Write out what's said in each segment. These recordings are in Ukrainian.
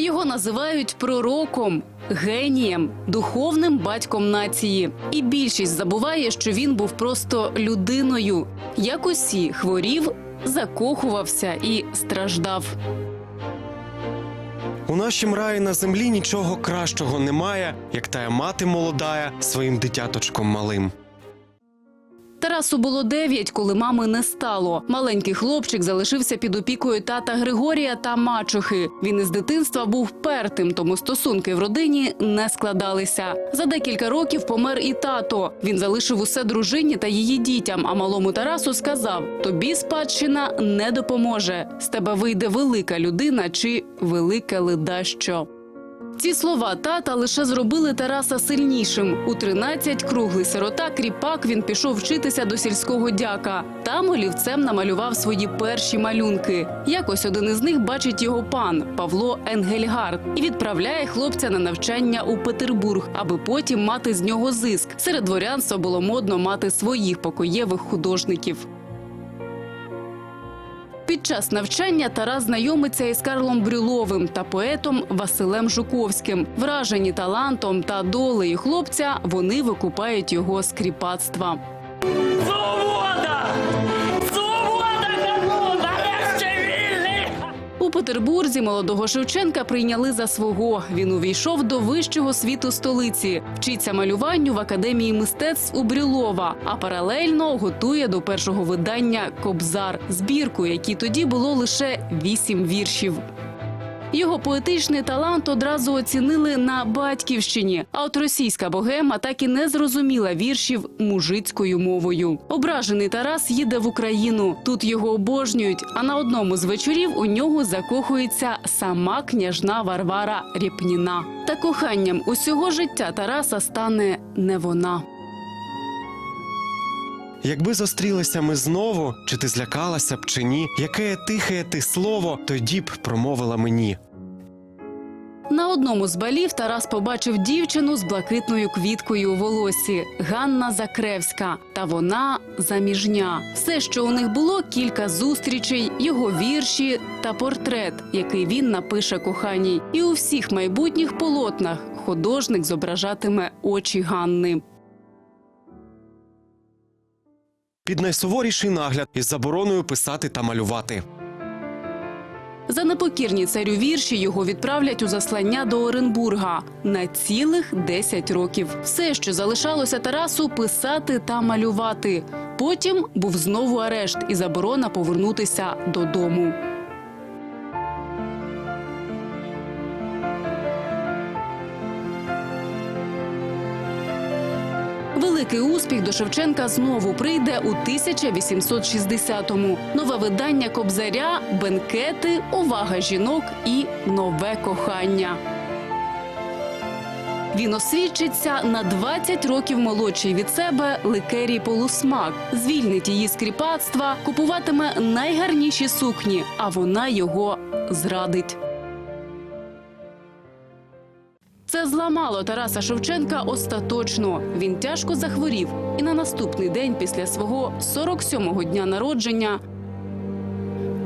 Його називають пророком, генієм, духовним батьком нації. І більшість забуває, що він був просто людиною. Як усі хворів, закохувався і страждав. У нашім раї на землі нічого кращого немає, як тая мати молодая своїм дитяточком малим. Тарасу було дев'ять, коли мами не стало. Маленький хлопчик залишився під опікою тата Григорія та мачухи. Він із дитинства був пертим, тому стосунки в родині не складалися. За декілька років помер і тато. Він залишив усе дружині та її дітям. А малому Тарасу сказав: тобі спадщина не допоможе. З тебе вийде велика людина чи велике ледащо. Ці слова тата лише зробили Тараса сильнішим. У 13 круглий сирота кріпак він пішов вчитися до сільського дяка. Там олівцем намалював свої перші малюнки. Якось один із них бачить його пан Павло Енгельгард і відправляє хлопця на навчання у Петербург, аби потім мати з нього зиск. Серед дворянства було модно мати своїх покоєвих художників. Під час навчання Тарас знайомиться із Карлом Брюловим та поетом Василем Жуковським. Вражені талантом та долею хлопця, вони викупають його з кріпацтва. Петербурзі молодого Шевченка прийняли за свого. Він увійшов до вищого світу столиці, вчиться малюванню в академії мистецтв у Брюлова, а паралельно готує до першого видання Кобзар, збірку, якій тоді було лише вісім віршів. Його поетичний талант одразу оцінили на батьківщині. А от російська богема так і не зрозуміла віршів мужицькою мовою. Ображений Тарас їде в Україну. Тут його обожнюють. А на одному з вечорів у нього закохується сама княжна Варвара Рєпніна. Та коханням усього життя Тараса стане не вона. Якби зустрілися ми знову, чи ти злякалася б чи ні, яке тихе ти слово, тоді б промовила мені. Одному з балів Тарас побачив дівчину з блакитною квіткою у волосі Ганна Закревська. Та вона заміжня. Все, що у них було, кілька зустрічей, його вірші та портрет, який він напише коханій. І у всіх майбутніх полотнах художник зображатиме очі Ганни. Під найсуворіший нагляд із забороною писати та малювати. За непокірні царю вірші його відправлять у заслання до Оренбурга на цілих 10 років. Все, що залишалося Тарасу, писати та малювати. Потім був знову арешт і заборона повернутися додому. Великий успіх до Шевченка знову прийде у 1860-му. Нове видання Кобзаря, бенкети, увага жінок і нове кохання. Він освідчиться на 20 років молодший від себе Ликерій Полусмак. Звільнить її з кріпацтва, купуватиме найгарніші сукні, а вона його зрадить. Це зламало Тараса Шевченка остаточно. Він тяжко захворів, і на наступний день після свого 47-го дня народження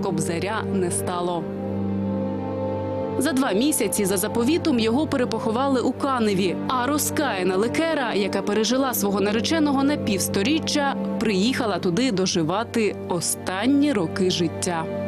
кобзаря не стало. За два місяці за заповітом його перепоховали у Каневі. А розкаяна Лекера, яка пережила свого нареченого на півсторіччя, приїхала туди доживати останні роки життя.